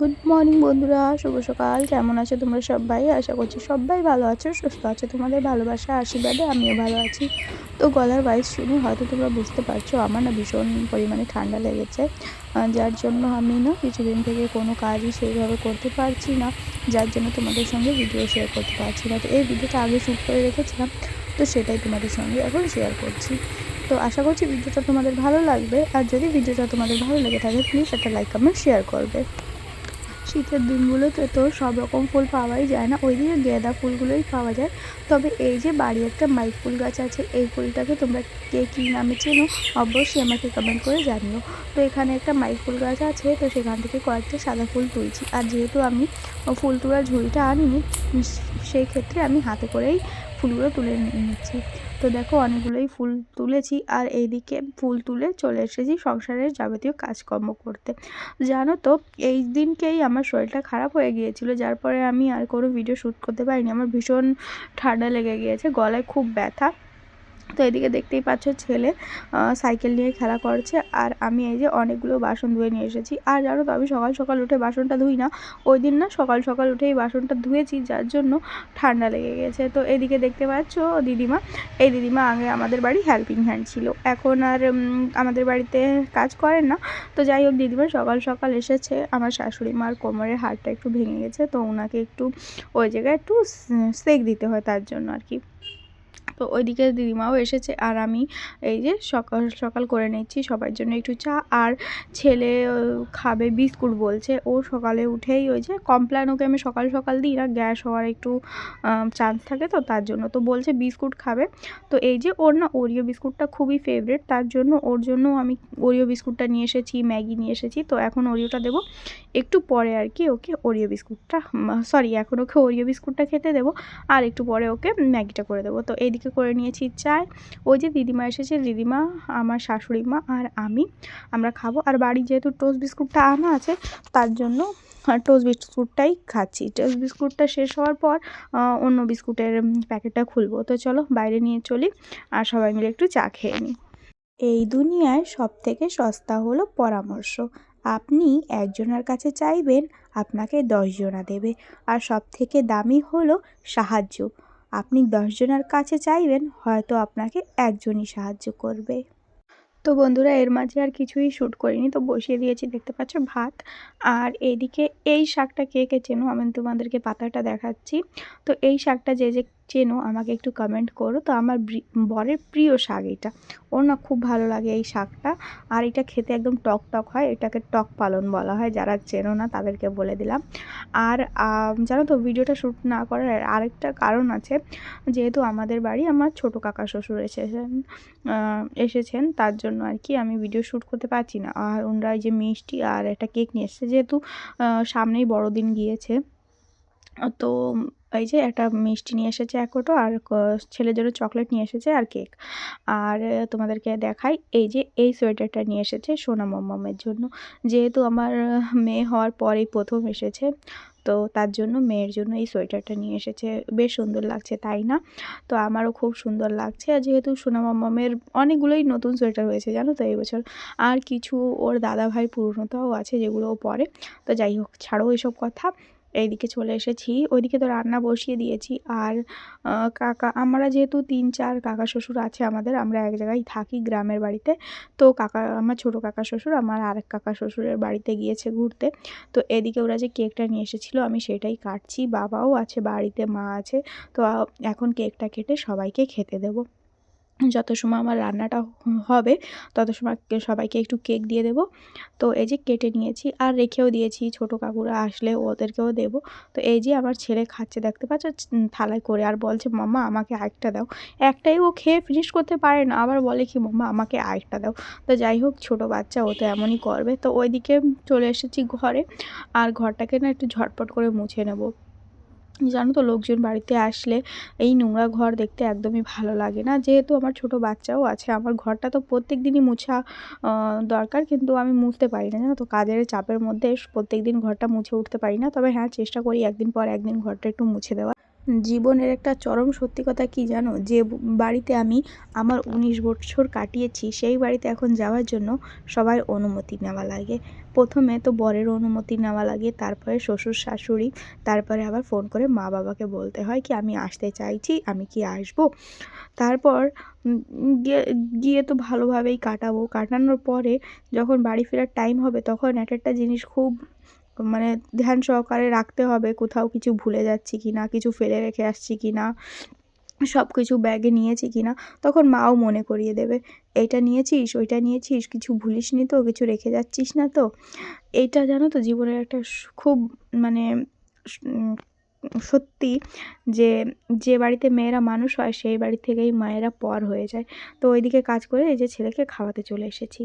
Good morning বন্ধুরা। শুভ সকাল। কেমন আছো তোমরা সবাই? আশা করছি সবাই ভালো আছো, সুস্থ আছো। তোমাদের ভালোবাসা, আশীর্বাদে আমিও ভালো আছি। তো গলার ভয়েস শুনে হয়তো তোমরা বুঝতে পারছ, আমার না ভীষণ পরিমাণে ঠান্ডা লেগেছে। যার জন্য আমি না কিছুদিন থেকে কোনো কাজই সেইভাবে করতে পারছি না। যার জন্য তোমাদের সঙ্গে ভিডিও শেয়ার করতে পারছি না। তো এই ভিডিওটা আগে শ্যুট করে রেখেছিলাম। তো সেটাই তোমাদের সঙ্গে এখন শেয়ার করছি। তো আশা করছি ভিডিওটা তোমাদের ভালো লাগবে। আর যদি ভিডিওটা তোমাদের ভালো লেগে থাকে প্লিজ একটা লাইক কমেন্ট শেয়ার করবে। শীতের দিনগুলোতে তো সব রকম ফুল পাওয়াই যায় না। ওইদিকে গাঁদা ফুলগুলোই পাওয়া যায়। তবে এই যে বাড়ি একটা মাইক ফুল গাছ আছে, এই ফুলটাকে তোমরা কে কী নামে চেনো অবশ্যই আমাকে কমেন্ট করে জানিও। তো এখানে একটা মাইক ফুল গাছ আছে, তো সেখান থেকে কয়েকটা সাদা ফুল তুলছি। আর যেহেতু আমি ফুল তোলার ঝুড়িটা আনিনি, সেই ক্ষেত্রে আমি হাতে করেই ফুলগুলো তুলে নিচ্ছি। তো দেখো অনেকগুলোই ফুল তুলেছি আর এইদিকে ফুল তুলে চলে এসেছি সংসারের যাবতীয় কাজকর্ম করতে। জানো তো, এই দিনকেই আমার শরীরটা খারাপ হয়ে গিয়েছিল, যার পরে আমি আর কোনো ভিডিও শ্যুট করতে পারিনি। আমার ভীষণ ঠান্ডা লেগে গিয়েছে, গলায় খুব ব্যথা। তো এদিকে দেখতেই পাচ্ছ ছেলে সাইকেল নিয়ে খেলা করছে। আর আমি এই যে অনেকগুলো বাসন ধুয়ে নিয়ে এসেছি। আর জানো তো, আমি সকাল সকাল উঠে বাসনটা ধুই না। ওই দিন না সকাল সকাল উঠে এই বাসনটা ধুয়েছি, যার জন্য ঠান্ডা লেগে গেছে। তো এদিকে দেখতে পাচ্ছ দিদিমা, এই দিদিমা আগে আমাদের বাড়ি হেল্পিং হ্যান্ড ছিল। এখন আর আমাদের বাড়িতে কাজ করেন না। তো যাই হোক, দিদিমা সকাল সকাল এসেছে। আমার শাশুড়ি মার কোমরের হাড়টা একটু ভেঙে গেছে। তো ওনাকে একটু ওই জায়গায় একটু সেক দিতে হয় তার জন্য আর কি। তো ওইদিকে দিদিমাও এসেছে আর আমি এই যে সকাল সকাল করে নিচ্ছি সবার জন্য একটু চা আর ছেলে খাবে বিস্কুট বলছে। ও সকালে উঠেই ওই যে কমপ্ল্যান ওকে আমি সকাল সকাল দিই না, গ্যাস হওয়ার একটু চান্স থাকে তো তার জন্য। তো বলছে বিস্কুট খাবে। তো এই যে ওর না ওরিও বিস্কুটটা খুবই ফেভারিট তার জন্য ওর জন্য আমি ওরিও বিস্কুটটা নিয়ে এসেছি, ম্যাগি নিয়ে এসেছি। তো এখন ওরিওটা দেবো। একটু পরে আর কি ওকে ওরিও বিস্কুটটা সরি এখন ওকে ওরিও বিস্কুটটা খেতে দেবো। আর একটু পরে ওকে ম্যাগিটা করে দেবো। তো এইদিকে করে নিয়েছি চায় ওই যে দিদিমা এসেছে, দিদিমা, আমার শাশুড়ি মা আর আমি। আমরা খাব। আর বাড়ি যেহেতু টোস্ট বিস্কুটটা আনা আছে, তার জন্য টোস্ট বিস্কুটটাই খাচ্ছি। টোস্ট বিস্কুটটা শেষ হওয়ার পর অন্য বিস্কুটের প্যাকেটটা খুলবো। তো চলো, বাইরে নিয়ে চলি আর সবাই মিলে একটু চা খেয়ে নিই। এই দুনিয়ায় সব থেকে সস্তা হলো পরামর্শ। আপনি একজনের কাছে চাইবেন, আপনাকে দশজনা দেবে। আর সব থেকে দামি হলো সাহায্য। আপনি দশজনের কাছে চাইবেন, হয়তো আপনাকে একজনই সাহায্য করবে। তো বন্ধুরা, এর মাঝে আর কিছুই শ্যুট করিনি, তো বসিয়ে দিয়েছি দেখতে পাচ্ছ ভাত। আর এদিকে এই শাকটা কে কে চেনো? আমি তোমাদেরকে পাতাটা দেখাচ্ছি। তো এই শাকটা যে যে চেনো, আমাকে একটু কমেন্ট করো। তো আমার ব্রি- বরের প্রিয় শাক এটা। ওর না খুব ভালো লাগে এই শাকটা। আর এটা খেতে একদম টক টক হয়, এটাকে টক পালন বলা হয়। যারা চেনো না, তাদেরকে বলে দিলাম। আর জানো তো, ভিডিওটা শ্যুট না করার আরেকটা কারণ আছে। যেহেতু আমাদের বাড়ি, আমার ছোটো কাকা শ্বশুর এসেছেন এসেছেন, তার জন্য আর কি আমি ভিডিও শ্যুট করতে পারছি না। আর ওনারা যে মিষ্টি আর একটা কেক নিয়ে এসেছে, যেহেতু সামনেই বড়দিন গিয়েছে। তো এই যে একটা মিষ্টি নিয়ে এসেছে এক কোটো আর ছেলের জন্য চকলেট নিয়ে এসেছে আর কেক। আর তোমাদেরকে দেখাই, এই যে এই সোয়েটারটা নিয়ে এসেছে সোনা মম্মামের জন্য। যেহেতু আমার মেয়ে হওয়ার পরেই প্রথম এসেছে, তো তার জন্য মেয়ের জন্য এই সোয়েটারটা নিয়ে এসেছে। বেশ সুন্দর লাগছে, তাই না? তো আমারও খুব সুন্দর লাগছে। আর যেহেতু সোনা মাম্মামের অনেকগুলোই নতুন সোয়েটার হয়েছে, জানো তো, এই বছর। আর কিছু ওর দাদা ভাই পুরনোটাও আছে যেগুলো ও পরে। তো যাই হোক, ছাড়ো এসব কথা। এইদিকে চলে এসেছি। ওইদিকে তো রান্না বসিয়ে দিয়েছি। আর কাকা, আমরা যেহেতু তিন চার কাকা শ্বশুর আছে আমাদের, আমরা এক জায়গায় থাকি গ্রামের বাড়িতে। তো কাকা, আমার ছোটো কাকা শ্বশুর, আমার আরেক কাকা শ্বশুরের বাড়িতে গিয়েছে ঘুরতে। তো এদিকে ওরা যে কেকটা নিয়ে এসেছিল, আমি সেটাই কাটছি। বাবাও আছে, বাড়িতে মা আছে। তো এখন কেকটা কেটে সবাইকে খেতে দেবো। যত সময় আমার রান্নাটা হবে, তত সময় সবাইকে একটু কেক দিয়ে দেবো। তো এই যে কেটে নিয়েছি, আর রেখেও দিয়েছি, ছোটো কাকুরা আসলে ওদেরকেও দেবো। তো এই যে আমার ছেলে খাচ্ছে, দেখতে পাচ্ছ? থালায় করে, আর বলছে, মাম্মা, আমাকে আরেকটা দাও। একটাই ও খেয়ে ফিনিশ করতে পারে না, আবার বলে কি, মাম্মা, আমাকে আরেকটা দাও। তো যাই হোক, ছোটো বাচ্চা, ও তো এমনই করবে। তো ওইদিকে চলে এসেছি ঘরে, আর ঘরটাকে না একটু ঝটপট করে মুছে নেব। জানো তো, লোকজন বাড়িতে আসলে এই নোংরা ঘর দেখতে একদমই ভালো লাগে না। যেহেতু আমার ছোট বাচ্চাও আছে, আমার ঘরটা তো প্রত্যেক দিনই মুছা দরকার, কিন্তু আমি মুছতে পারি না। জানো তো, কাজের চাপের মধ্যে প্রত্যেক দিন ঘরটা মুছে উঠতে পারি না। তবে হ্যাঁ চেষ্টা করি একদিন পর একদিন ঘরটা একটু মুছে দেওয়া জীবনের একটা চরম সত্যি কথা কী জানো? যে বাড়িতে আমি আমার উনিশ বছর কাটিয়েছি, সেই বাড়িতে এখন যাওয়ার জন্য সবার অনুমতি নেওয়া লাগে। প্রথমে তো বরের অনুমতি নেওয়া লাগে, তারপরে শ্বশুর, শাশুড়ি, তারপরে আবার ফোন করে মা বাবাকে বলতে হয় কি, আমি আসতে চাইছি, আমি কি আসব? তারপর গিয়ে গিয়ে তো ভালোভাবেই কাটাবো। কাটানোর পরে যখন বাড়ি ফেরার টাইম হবে, তখন এক একটা জিনিস খুব মানে ধ্যান সহকারে রাখতে হবে, কোথাও কিছু ভুলে যাচ্ছি কি না কিছু ফেলে রেখে আসছি কি না সব কিছু ব্যাগে নিয়েছি কি না তখন মাও মনে করিয়ে দেবে, এইটা নিয়েছিস, ওইটা নিয়েছিস, কিছু ভুলিস নি তো, কিছু রেখে যাচ্ছিস না তো। এইটা জানো তো জীবনের একটা খুব মানে সত্যি যে যে বাড়িতে মেয়েরা মানুষ হয়, সেই বাড়ি থেকেই মায়েরা পর হয়ে যায়। তো ওইদিকে কাজ করে এই যে ছেলেকে খাওয়াতে চলে এসেছি।